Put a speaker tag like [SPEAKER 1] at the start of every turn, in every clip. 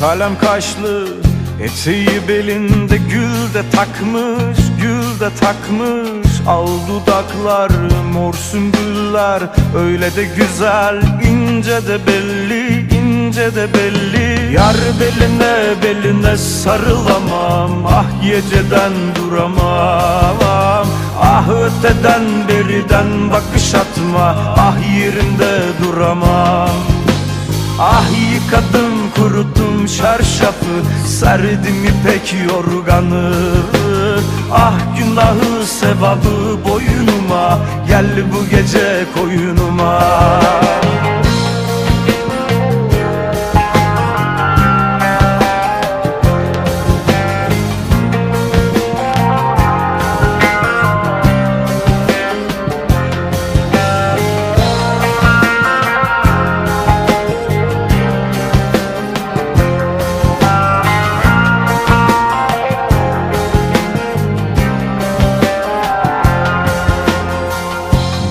[SPEAKER 1] Kalem kaşlı eteği belinde gül de takmış Gül de takmış. Al dudaklar mor sümbüller Öyle de güzel ince de belli ince de belli. Yar beline beline sarılamam Ah geceden duramam. Ah öteden beriden bakış atma Ah yerinde duramam çarşafı Serdim ipek yorganı. Ah günahı sevabı boynuma Gel bu gece koyunuma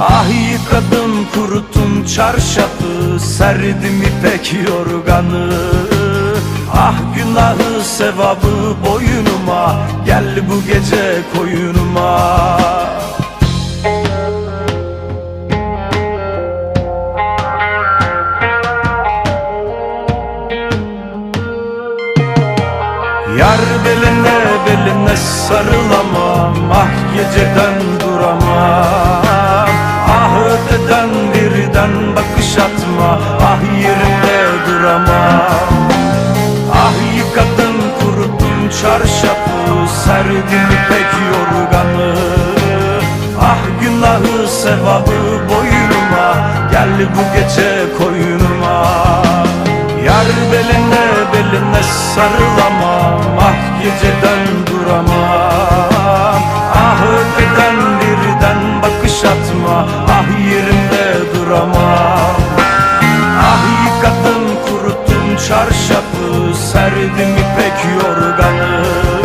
[SPEAKER 1] Ah yıkadım kuruttum çarşafı Serdim ipek yorganı. Ah günahı sevabı boynuma Gel bu gece koyunuma. Yar beline beline sarılamam sevabı boyunuma Gel bu gece koyunuma Yar beline beline sarılamam Ah geceden duramam Ah öteden birden bakış atma. Ah yerimde duramam Ah yıkadım kuruttum çarşafı. Serdim ipek yorganı.